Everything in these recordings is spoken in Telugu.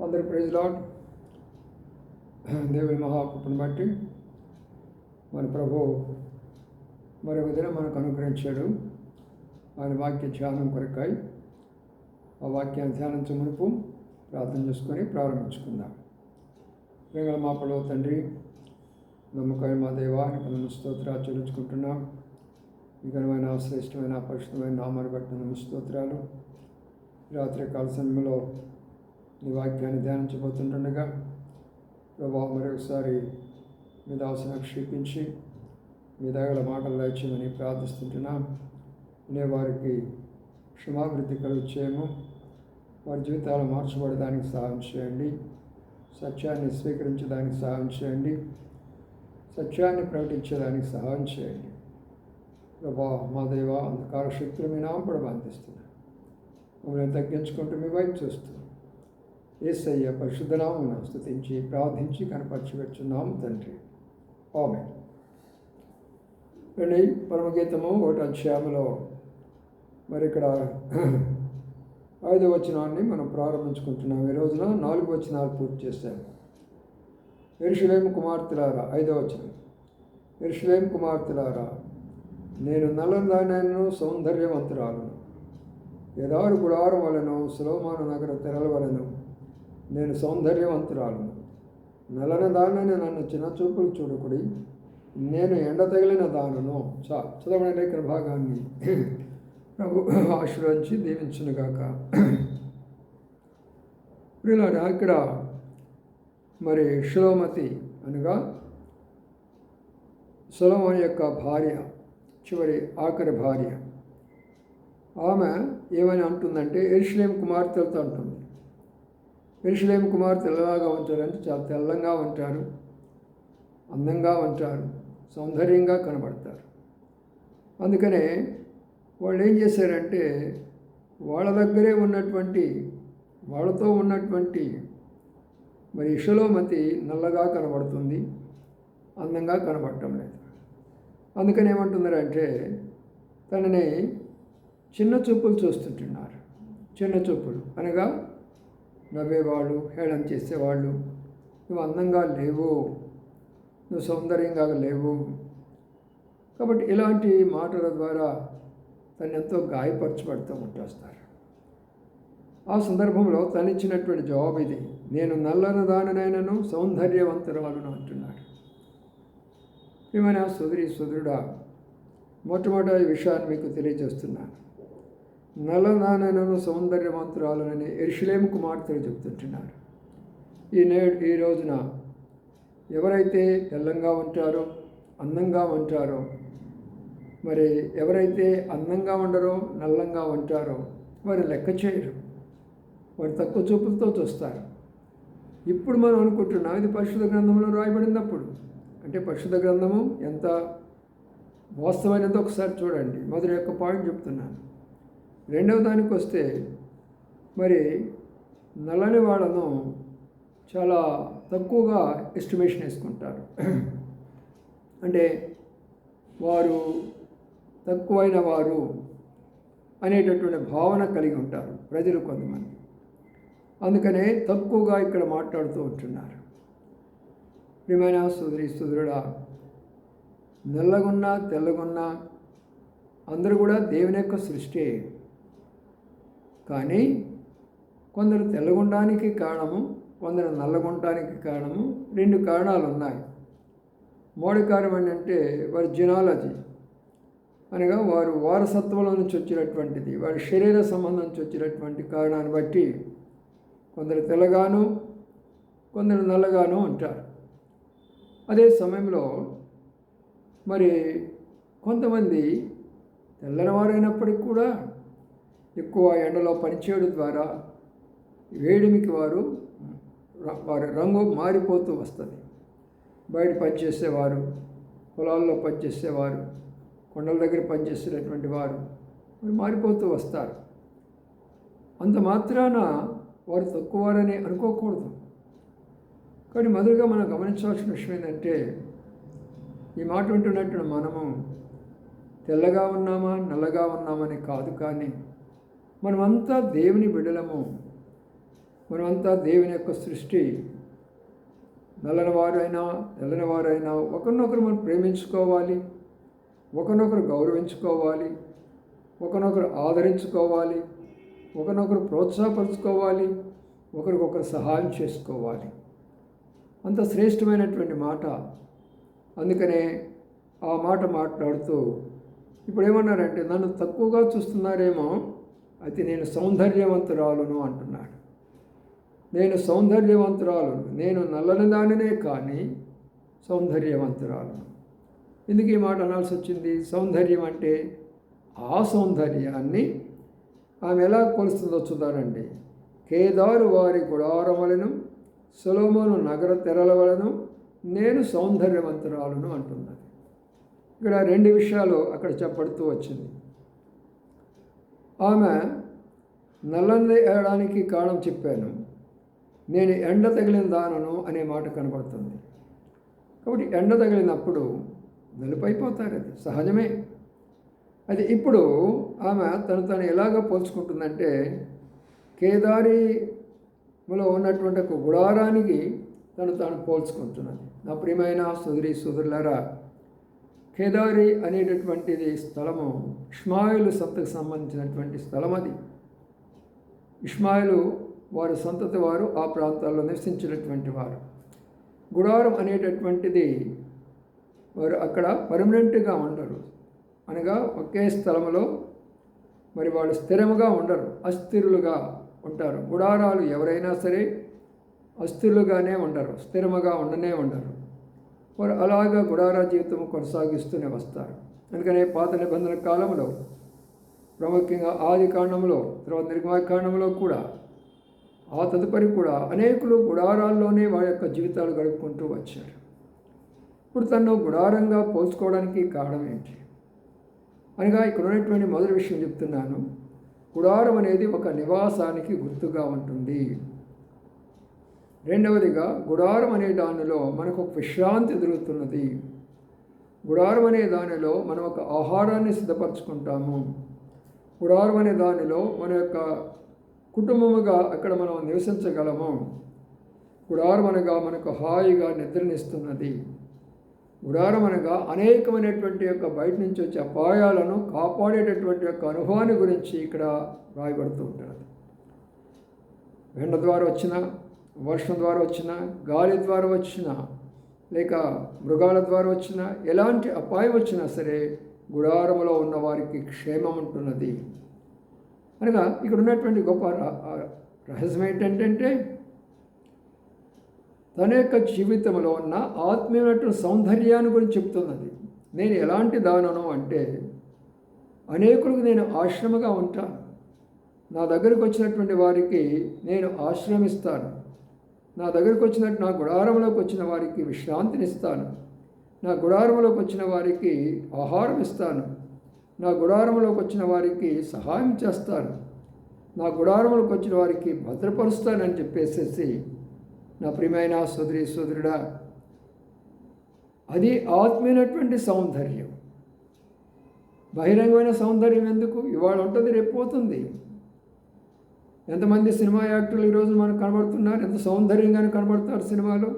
అందరూ ప్రైజ్ లాడ్ దేవుని మహాకృపను బట్టి మన ప్రభు మరొక దినం మనకు అనుగ్రహించాడు. ఆయన వాక్య ధ్యానం కొరకై ఆ వాక్యాన్ని ధ్యానించే మునుపు ప్రార్థన చేసుకొని ప్రారంభించుకుందాం. ప్రేమల మా పడవ తండ్రి నమ్మకమైన మా దేవానికి మనం స్తోత్రాలు చెల్లించుకుంటున్నాం. ఈ ఘనమైన శ్రేష్టమైన పరిశుద్ధమైన నామాన్ని బట్టి నమ్మ స్తోత్రాలు. రాత్రి కాల సమయంలో నీ వాక్యాన్ని ధ్యానించబోతుండగా ప్రభావ మరొకసారి మీ దాసును క్షీపించి మీ దగ్గర మాటలు దయచేయమని ప్రార్థిస్తుంటున్నాం. నే వారికి క్షమాభివృద్ధి కలుగు చేయము వారి జీవితాలు మార్చబడడానికి సహాయం చేయండి. సత్యాన్ని స్వీకరించడానికి సహాయం చేయండి. సత్యాన్ని ప్రకటించడానికి సహాయం చేయండి. ప్రభా మా దేవ అంధకార శక్తులు మీ నామపడ బంధిస్తున్నాను మమ్మల్ని తగ్గించుకుంటూ మీ వైపు చూస్తున్నాను ఏసయ్య పరిశుద్ధనామం స్థుతించి ప్రార్థించి కనపరిచి వచ్చున్నాము తండ్రి. ఆమె రండి పరమగీతము ఒకటి అధ్యాయంలో మరి ఇక్కడ ఐదో వచనాన్ని మనం ప్రారంభించుకుంటున్నాం. ఈ రోజున నాలుగు వచనాలు పూర్తి చేశాము ఎరుషులేం కుమార్తెలారా ఐదో వచనం. ఎరుషులేం కుమార్తెలారా నేను నల్లదానను సౌందర్యవంతురాలను. ఎదారు గుడారం వలను సులోమాన నగర తెరల వలను నేను సౌందర్యవంతురాలను. నల్లని దానని నన్ను చిన్న చూపులు చూడకుడి. నేను ఎండ తగిలిన దానను. చా చదవడం ఇక్కడ భాగాన్ని ప్రభు ఆశీర్వదించి దీవించునుగాక ప్రియులారా ఇక్కడ మరి శిలోమతి అనగా సులోమన్ యొక్క భార్య చివరి ఆఖరి భార్య. ఆమె ఏమని అంటుందంటే ఎరుషులేం కుమార్తెలతో అంటుంది. ఎరుషులేం తెల్లలాగా ఉంటారంటే చాలా తెల్లంగా ఉంటారు అందంగా ఉంటారు సౌందర్యంగా కనబడతారు. అందుకనే వాళ్ళు ఏం చేశారంటే వాళ్ళ దగ్గరే ఉన్నటువంటి వాళ్ళతో ఉన్నటువంటి మరి ఇషలోమతి నల్లగా కనబడుతుంది అందంగా కనబడటం లేదు. అందుకని ఏమంటున్నారంటే తనని చిన్న చూపులు చూస్తుంటున్నారు. చిన్న చూపులు అనగా నవ్వేవాళ్ళు హేళన చేసేవాళ్ళు. నువ్వు అందంగా లేవు. నువ్వు సౌందర్యంగా లేవు. కాబట్టి ఇలాంటి మాటల ద్వారా తను ఎంతో గాయపరచబడుతూ ఉంటేస్తారు ఆ సందర్భంలో తనిచ్చినటువంటి జవాబు ఇది. నేను నల్లన దానినైనను సౌందర్యవంతురాలను అంటున్నాడు. ప్రియమైన సుదరి సుదరుడా మొట్టమొదటి విషయాన్ని మీకు తెలియజేస్తున్నాను. నల్లదానను సౌందర్యవంతురాలనని ఎరుషులేము కుమార్తెలు చెబుతుంటున్నారు. ఈ నేడు ఈ రోజున ఎవరైతే తెల్లంగా ఉంటారో అందంగా ఉంటారో మరి ఎవరైతే అందంగా ఉండరో నల్లంగా ఉంటారో వారు లెక్క చేయరు. వారు తక్కువ చూపులతో చూస్తారు. ఇప్పుడు మనం అనుకుంటున్నాం ఇది పరిశుద్ధ గ్రంథంలో రాయబడినప్పుడు. అంటే పరిశుద్ధ గ్రంథము ఎంత వాస్తవమైనదో ఒకసారి చూడండి. మొదటి యొక్క పాయింట్ చెప్తున్నాను. రెండవ దానికి వస్తే మరి నల్లని వాళ్ళను చాలా తక్కువగా ఎస్టిమేషన్ వేసుకుంటారు. అంటే వారు తక్కువైన వారు అనేటటువంటి భావన కలిగి ఉంటారు ప్రజలు కొంతమంది. అందుకనే తక్కువగా ఇక్కడ మాట్లాడుతూ ఉంటున్నారు. ప్రియమైన సుదరి సుదరుడా నల్లగున్నా తెల్లగున్నా అందరూ కూడా దేవుని యొక్క సృష్టి. కానీ కొందరు తెల్లగుండానికి కారణము కొందరు నల్లగుండానికి కారణము రెండు కారణాలు ఉన్నాయి మోడీ కారణం ఏంటంటే వారి జినాలజీ. అనగా వారు వారసత్వంలో నుంచి వచ్చినటువంటిది వారి శరీర సంబంధం నుంచి వచ్చినటువంటి కారణాన్ని బట్టి కొందరు తెల్లగాను కొందరు నల్లగాను ఉంటారు అదే సమయంలో మరి కొంతమంది తెల్లనివారైనప్పటికీ కూడా ఎక్కువ ఎండలో పనిచేయడం ద్వారా వేడిమికి వారు వారి రంగు మారిపోతూ వస్తుంది. బయట పనిచేసేవారు పొలాల్లో పనిచేసేవారు కొండల దగ్గర పనిచేసేటటువంటి వారు మరి మారిపోతూ వస్తారు. అంత మాత్రాన వారు తక్కువవారని అనుకోకూడదు. కానీ మొదలుగా మనం గమనించాల్సిన విషయం ఏంటంటే ఈ మాట వింటున్నట్టు మనము తెల్లగా ఉన్నామా నల్లగా ఉన్నామని కాదు కానీ మనమంతా దేవుని బిడలము. మనమంతా దేవుని యొక్క సృష్టి. నల్లనివారైనా వారైనా ఒకరినొకరు మనం ప్రేమించుకోవాలి. ఒకరినొకరు గౌరవించుకోవాలి. ఒకరినొకరు ఆదరించుకోవాలి. ఒకరినొకరు ప్రోత్సాహపరచుకోవాలి. ఒకరికొకరు సహాయం చేసుకోవాలి. అంత శ్రేష్టమైనటువంటి మాట. అందుకనే ఆ మాట మాట్లాడుతూ ఇప్పుడు ఏమన్నారంటే నన్ను తక్కువగా చూస్తున్నారేమో. అయితే నేను సౌందర్యవంతురాలును అంటున్నాడు. నేను సౌందర్యవంతురాలును నేను నల్లని దానినే కానీ సౌందర్యవంతురాలను. ఎందుకు ఈ మాట అనాల్సి వచ్చింది? సౌందర్యం అంటే ఆ సౌందర్యాన్ని ఆమె ఎలా కొలుస్తుందో చూద్దానండి కేదారు వారి గుడారములను సొలోమోను నగర తెరల వలను నేను సౌందర్యవంతురాలను అంటున్నాను ఇక్కడ రెండు విషయాలు అక్కడ చెప్పడుతూ వచ్చింది. ఆమె నల్లని వేయడానికి కారణం చెప్పాను. నేను ఎండ తగిలిన దానను అనే మాట కనబడుతుంది కాబట్టి ఎండ తగిలినప్పుడు నలుపైపోతారు అది సహజమే. అది ఇప్పుడు ఆమె తను తను ఎలాగ పోల్చుకుంటుందంటే కేదారిలో ఉన్నటువంటి ఒక గుడారానికి తను తాను పోల్చుకుంటున్నది. నా ప్రియమైన సుదరి సుదరులారా కేదారి అనేటటువంటిది స్థలము ఇష్మాయిలు సంతకు సంబంధించినటువంటి స్థలం అది ఇష్మాయిలు వారి సంతతి వారు ఆ ప్రాంతాల్లో నివసించినటువంటి వారు. గుడారం అనేటటువంటిది వారు అక్కడ పర్మనెంట్గా ఉండరు. అనగా ఒకే స్థలంలో మరి వాళ్ళు స్థిరముగా ఉండరు అస్థిరులుగా ఉంటారు. గుడారాలు ఎవరైనా సరే అస్థిరులుగానే ఉండరు స్థిరముగా ఉండనే ఉండరు. వారు అలాగా గుడార జీవితం కొనసాగిస్తూనే వస్తారు. అందుకనే పాత నిబంధన కాలంలో ప్రాముఖ్యంగా ఆది కాండంలో తర్వాత నిర్మాకాండంలో కూడా ఆ తదుపరి కూడా అనేకులు గుడారాల్లోనే వారి యొక్క జీవితాలు గడుపుకుంటూ వచ్చారు. ఇప్పుడు తను గుడారంగా పోల్చుకోవడానికి కారణం ఏంటి? అనగా ఇక్కడ ఉన్నటువంటి మొదటి విషయం చెప్తున్నాను. గుడారం అనేది ఒక నివాసానికి గుర్తుగా ఉంటుంది. రెండవదిగా గుడారం అనే దానిలో మనకు ఒక విశ్రాంతి దొరుకుతున్నది. గుడారం అనే దానిలో మనం ఒక ఆహారాన్ని సిద్ధపరచుకుంటాము. గుడారం అనే దానిలో మన యొక్క కుటుంబముగా అక్కడ మనం నివసించగలము. గుడారం అనగా మనకు హాయిగా నిద్రనిస్తున్నది. గుడారం అనగా అనేకమైనటువంటి యొక్క బయట నుంచి వచ్చే అపాయాలను కాపాడేటటువంటి యొక్క అనుభవాన్ని గురించి ఇక్కడ రాయబడుతూ ఉంటుంది. వెండ ద్వారా వచ్చిన వర్షం ద్వారా వచ్చిన గాలి ద్వారా వచ్చిన లేక మృగాల ద్వారా వచ్చిన ఎలాంటి అపాయం వచ్చినా సరే గుడారములో ఉన్న వారికి క్షేమం ఉంటున్నది. అనగా ఇక్కడ ఉన్నటువంటి గొప్ప రహస్యం ఏంటంటే తన యొక్క జీవితంలో ఉన్న ఆత్మీయమైనటువంటి సౌందర్యాన్ని గురించి చెప్తున్నది. నేను ఎలాంటి దానను అంటే అనేకులకు నేను ఆశ్రమగా ఉంటాను. నా దగ్గరకు వచ్చినటువంటి వారికి నేను ఆశ్రమిస్తాను. నా దగ్గరకు వచ్చినట్టు నా గుడారంలోకి వచ్చిన వారికి విశ్రాంతినిస్తాను నా గుడారంలోకి వచ్చిన వారికి ఆహారం ఇస్తాను. నా గుడారంలోకి వచ్చిన వారికి సహాయం చేస్తాను. నా గుడారంలోకి వచ్చిన వారికి భద్రపరుస్తానని చెప్పేసేసి నా ప్రియమైన సోదరి సోదరుడా అది ఆత్మీయమైనటువంటి సౌందర్యం. బహిరంగమైన సౌందర్యం ఎందుకు? ఇవాళ ఉంటుంది రేపు పోతుంది. ఎంతమంది సినిమా యాక్టర్లు ఈరోజు మనకు కనబడుతున్నారు? ఎంత సౌందర్యంగానే కనబడుతున్నారు సినిమాలో?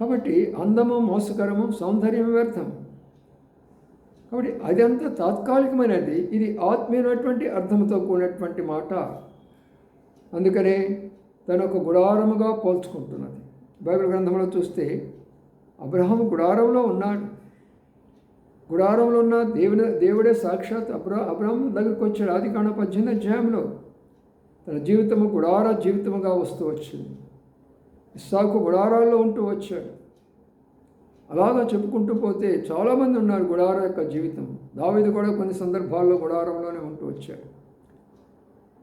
కాబట్టి అందము మోసకరము సౌందర్యం వ్యర్థం. కాబట్టి అదంత తాత్కాలికమైనది. ఇది ఆత్మీయమైనటువంటి అర్థంతో కూడినటువంటి మాట. అందుకనే తన ఒక గుడారముగా పోల్చుకుంటున్నది. బైబిల్ గ్రంథంలో చూస్తే అబ్రహం గుడారంలో ఉన్నాడు. గుడారంలో ఉన్న దేవుని దేవుడే సాక్షాత్ అబ్రా అబ్రాహ్మణ దగ్గరకు వచ్చాడు. ఆది కాండ పద్దెనిమిది అధ్యాయంలో తన జీవితము గుడార జీవితముగా వస్తూ వచ్చింది. ఇస్సాకు గుడారాల్లో ఉంటూ వచ్చాడు. అలాగా చెప్పుకుంటూ పోతే చాలామంది ఉన్నారు గుడార యొక్క జీవితం. దావిది కూడా కొన్ని సందర్భాల్లో గుడారంలోనే ఉంటూ వచ్చాడు.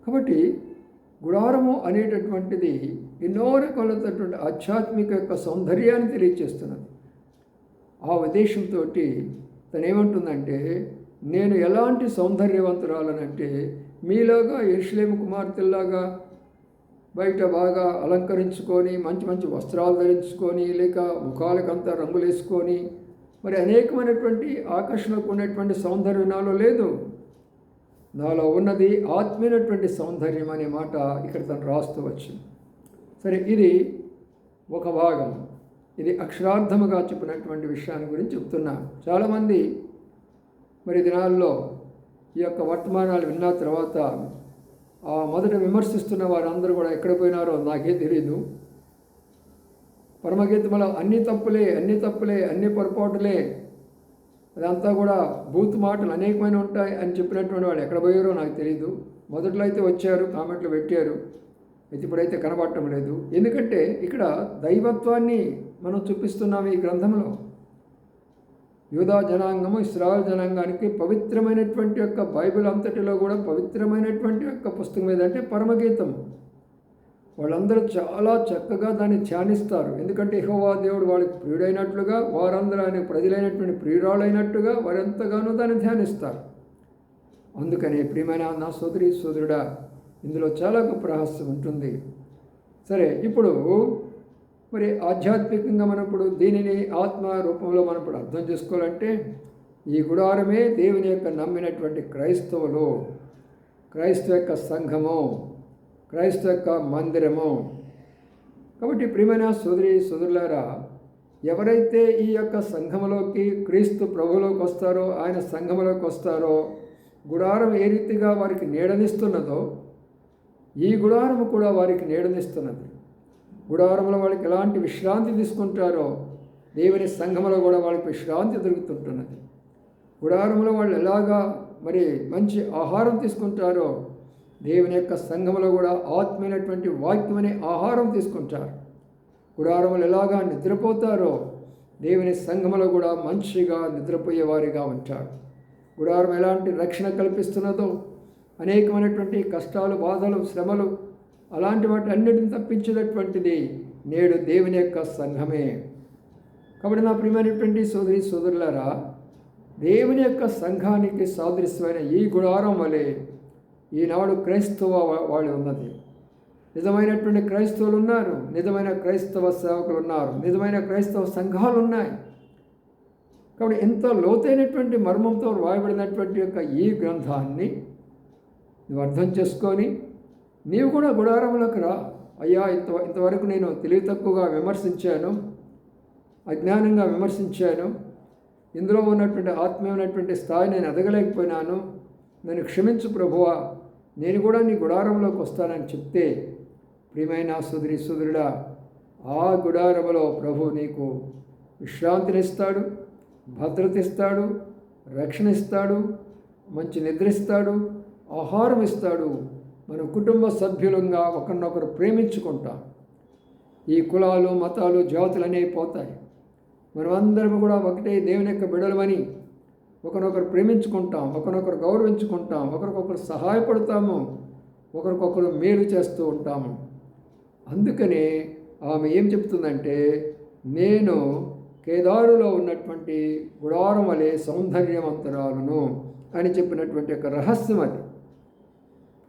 కాబట్టి గుడారము అనేటటువంటిది ఎన్నో రకాలైనటువంటి ఆధ్యాత్మిక యొక్క సౌందర్యాన్ని తెలియచేస్తున్నది. ఆ ఉద్దేశంతో తను ఏమంటుందంటే నేను ఎలాంటి సౌందర్యవంతురాలనంటే మీలాగా ఎరుషులేము కుమార్తెల్లాగా బయట బాగా అలంకరించుకొని మంచి మంచి వస్త్రాలు ధరించుకొని లేక ముఖాలకంతా రంగులేసుకొని మరి అనేకమైనటువంటి ఆకర్షణకు ఉన్నటువంటి సౌందర్యం నాలో లేదు. నాలో ఉన్నది ఆత్మీయనటువంటి సౌందర్యం అనే మాట ఇక్కడ తను రాస్తూ వచ్చింది. సరే ఇది ఒక భాగం. ఇది అక్షరార్థముగా చెప్పినటువంటి విషయాన్ని గురించి చెప్తున్నాను చాలామంది మరి దినాల్లో ఈ యొక్క వర్తమానాలు విన్న తర్వాత ఆ మొదట విమర్శిస్తున్న వారందరూ కూడా ఎక్కడ పోయినారో నాకే తెలియదు పరమగీతములో అన్ని తప్పులే అన్ని తప్పులే అన్ని పొరపాటులే అదంతా కూడా బూత్ మాటలు అనేకమైన ఉంటాయి అని చెప్పినటువంటి వాళ్ళు ఎక్కడ పోయారో నాకు తెలియదు మొదట్లో అయితే వచ్చారు కామెంట్లు పెట్టారు. అయితే ఇప్పుడైతే కనబడటం లేదు. ఎందుకంటే ఇక్కడ దైవత్వాన్ని మనం చూపిస్తున్నాం ఈ గ్రంథంలో. యూదా జనాంగము ఇస్రాయల్ జనాంగానికి పవిత్రమైనటువంటి యొక్క బైబిల్ అంతటిలో కూడా పవిత్రమైనటువంటి యొక్క పుస్తకం ఏదంటే పరమగీతం. వాళ్ళందరూ చాలా చక్కగా దాన్ని ధ్యానిస్తారు. ఎందుకంటే యహోవా దేవుడు వాళ్ళకి ప్రియుడైనట్లుగా వారందరూ ఆయన ప్రజలైనటువంటి ప్రియురాలైనట్టుగా వారెంతగానో దాన్ని ధ్యానిస్తారు. అందుకని ప్రియమైన నా సోదరి సోదరుడా ఇందులో చాలా గొప్ప రహస్యం ఉంటుంది. సరే ఇప్పుడు మరి ఆధ్యాత్మికంగా మనం ఇప్పుడు దీనిని ఆత్మ రూపంలో మనం ఇప్పుడు అర్థం చేసుకోవాలంటే ఈ గుడారమే దేవుని యొక్క నమ్మినటువంటి క్రైస్తవులు క్రైస్తవ యొక్క సంఘము క్రైస్తవ యొక్క మందిరము. కాబట్టి ప్రియమైన సోదరి సోదరులారా ఎవరైతే ఈ యొక్క సంఘములోకి క్రీస్తు ప్రభులోకి వస్తారో ఆయన సంఘములోకి వస్తారో గుడారం ఏ రీతిగా వారికి నీడనిస్తున్నదో ఈ గుడారము కూడా వారికి నీడనిస్తున్నది. గుడారంలో వాళ్ళకి ఎలాంటి విశ్రాంతి తీసుకుంటారో దేవుని సంఘములో కూడా వాళ్ళకి విశ్రాంతి దొరుకుతుంటున్నది. గుడారంలో వాళ్ళు ఎలాగా మరి మంచి ఆహారం తీసుకుంటారో దేవుని యొక్క సంఘములో కూడా ఆత్మైనటువంటి వాక్యం అనే ఆహారం తీసుకుంటారు. గుడారములు ఎలాగా నిద్రపోతారో దేవుని సంఘములో కూడా మంచిగా నిద్రపోయేవారిగా ఉంటారు. గుడారం ఎలాంటి రక్షణ కల్పిస్తున్నదో అనేకమైనటువంటి కష్టాలు బాధలు శ్రమలు అలాంటి వాటి అన్నిటిని తప్పించినటువంటిది నేడు దేవుని యొక్క సంఘమే. కాబట్టి నా ప్రియమైనటువంటి సోదరి సోదరులారా దేవుని యొక్క సంఘానికి సాదృశ్యమైన ఈ గుడారం వలె ఈనాడు క్రైస్తవ వాళ్ళు ఉన్నది. నిజమైనటువంటి క్రైస్తవులు ఉన్నారు నిజమైన క్రైస్తవ సేవకులు ఉన్నారు నిజమైన క్రైస్తవ సంఘాలు ఉన్నాయి. కాబట్టి ఎంత లోతైనటువంటి మర్మంతో రాయబడినటువంటి యొక్క ఈ గ్రంథాన్ని నువ్వు అర్థం చేసుకొని నీవు కూడా గుడారములకు రా. అయ్యా ఇంత ఇంతవరకు నేను తెలివి తక్కువగా విమర్శించాను. అజ్ఞానంగా విమర్శించాను. ఇందులో ఉన్నటువంటి ఆత్మీయమైనటువంటి స్థాయి నేను ఎదగలేకపోయినాను. నన్ను క్షమించు ప్రభువా. నేను కూడా నీ గుడారంలోకి వస్తానని చెప్తే ప్రియమైన సుదరి సుదరుడా ఆ గుడారములో ప్రభు నీకు విశ్రాంతినిస్తాడు భద్రత ఇస్తాడు రక్షణ ఇస్తాడు మంచి నిద్రిస్తాడు ఆహారం ఇస్తాడు మన కుటుంబ సభ్యులంగా ఒకరినొకరు ప్రేమించుకుంటాం. ఈ కులాలు మతాలు జాతులు అనేవి పోతాయి. మనమందరం కూడా ఒకటే దేవుని యొక్క బిడలమని ఒకరినొకరు ప్రేమించుకుంటాం ఒకరినొకరు గౌరవించుకుంటాం ఒకరికొకరు సహాయపడతాము ఒకరికొకరు మేలు చేస్తూ ఉంటాము. అందుకనే ఆమె ఏం చెప్తుందంటే నేను కేదారులో ఉన్నటువంటి గుడారం వలె సౌందర్యవంతరాలను అని చెప్పినటువంటి ఒక రహస్యం అది.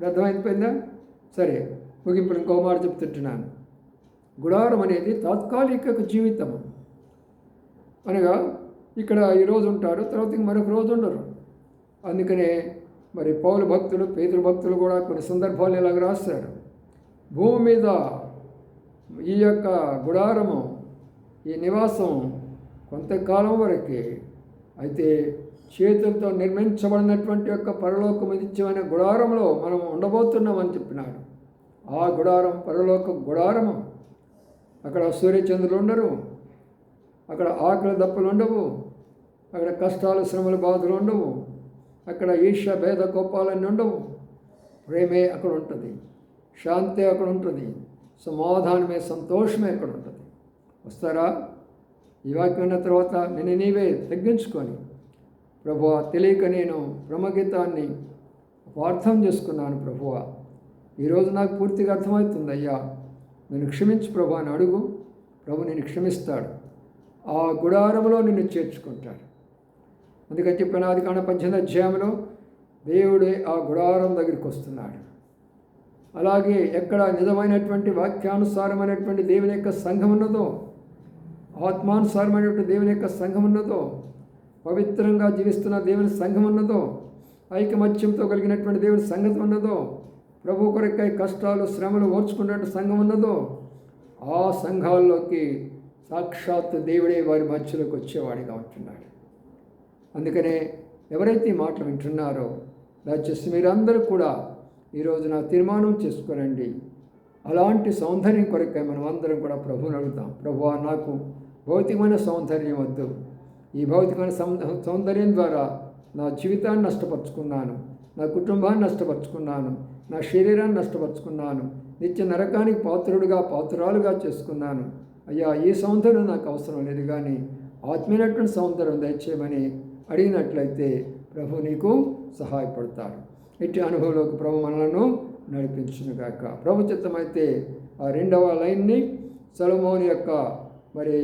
అర్థమైపోయిందా సరే ముగింపు ఇంకో మాట చెప్తుంటున్నాను. గుడారం అనేది తాత్కాలిక జీవితం. అనగా ఇక్కడ ఈరోజు ఉంటారు తర్వాత ఇంక మరొక రోజు ఉండరు. అందుకనే మరి పౌరు భక్తులు పేదల భక్తులు కూడా కొన్ని సందర్భాలు ఇలాగ రాస్తారు. భూమి మీద ఈ యొక్క గుడారము ఈ నివాసం కొంతకాలం వరకే అయితే చేతులతో నిర్మించబడినటువంటి యొక్క పరలోక నిత్యమైన గుడారంలో మనం ఉండబోతున్నామని చెప్పినాడు. ఆ గుడారం పరలోక గుడారము. అక్కడ సూర్యచంద్రులు ఉండరు. అక్కడ ఆకలి దప్పులు ఉండవు. అక్కడ కష్టాలు శ్రమలు బాధలు ఉండవు. అక్కడ ఈర్ష భేద కోపాలన్నీ ఉండవు. ప్రేమే అక్కడ ఉంటుంది. శాంతి అక్కడ ఉంటుంది. సమాధానమే సంతోషమే అక్కడ ఉంటుంది. వస్తారా? ఈ వాక్యం ఉన్న తర్వాత నేను నీవే తగ్గించుకొని ప్రభు తెలియక నేను బ్రహ్మగీతాన్ని అర్థం చేసుకున్నాను ప్రభువ ఈరోజు నాకు పూర్తిగా అర్థమవుతుంది అయ్యా. నేను క్షమించు ప్రభు అని అడుగు. ప్రభు నేను క్షమిస్తాడు. ఆ గుడారంలో నిన్ను చేర్చుకుంటాడు. అందుకని చెప్పిన అది కాన పద్దెనిమిది అధ్యాయంలో దేవుడే ఆ గుడారం దగ్గరికి వస్తున్నాడు. అలాగే ఎక్కడ నిజమైనటువంటి వాక్యానుసారమైనటువంటి దేవుని యొక్క సంఘం ఉన్నదో ఆత్మానుసారమైనటువంటి దేవుని యొక్క సంఘం ఉన్నదో పవిత్రంగా జీవిస్తున్న దేవుని సంఘం ఉన్నదో ఐకమత్యంతో కలిగినటువంటి దేవుని సంగతి ఉన్నదో ప్రభు కొరకై కష్టాలు శ్రమలు ఓర్చుకున్నట్టు సంఘం ఉన్నదో ఆ సంఘాల్లోకి సాక్షాత్ దేవుడే వారి మధ్యలోకి వచ్చేవాడిగా ఉంటున్నాడు. అందుకనే ఎవరైతే ఈ మాటలు వింటున్నారో దయచేసి మీరందరూ కూడా ఈరోజు నా తీర్మానం చేసుకోనండి అలాంటి సౌందర్యం కొరకై మనం అందరం కూడా ప్రభువుని అడుగుతాం ప్రభు నాకు భౌతికమైన సౌందర్యం వద్దు. ఈ భౌతికమైన సౌందర్యం ద్వారా నా జీవితాన్ని నష్టపరుచుకున్నాను నా కుటుంబాన్ని నష్టపరుచుకున్నాను నా శరీరాన్ని నష్టపరుచుకున్నాను నిత్య నరకానికి పాత్రుడుగా పాత్రాలుగా చేసుకున్నాను. అయ్యా ఈ సౌందర్యం నాకు అవసరం లేదు కానీ ఆత్మీయమైనటువంటి సౌందర్యం దయచేయమని అడిగినట్లయితే ప్రభు నీకు సహాయపడతాడు. ఇట్టి అనుభవంలోకి ప్రభు మనలను నడిపించునుగాక. ప్రభు చిత్తమైతే ఆ రెండవ లైన్ని సలమోని యొక్క మరి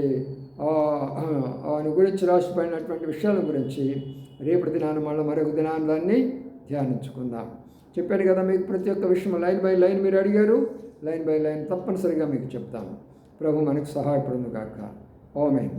ఆయన గురించి రాసిపోయినటువంటి విషయాల గురించి రేపటి దినాన్ని మళ్ళీ మరొక దినాన్ని దాన్ని ధ్యానించుకుందాం. చెప్పాను కదా మీకు ప్రతి ఒక్క విషయం లైన్ బై లైన్ మీరు అడిగారు లైన్ బై లైన్ తప్పనిసరిగా మీకు చెప్తాను. ప్రభు మనకు సహాయపడును కాక ఓమెన్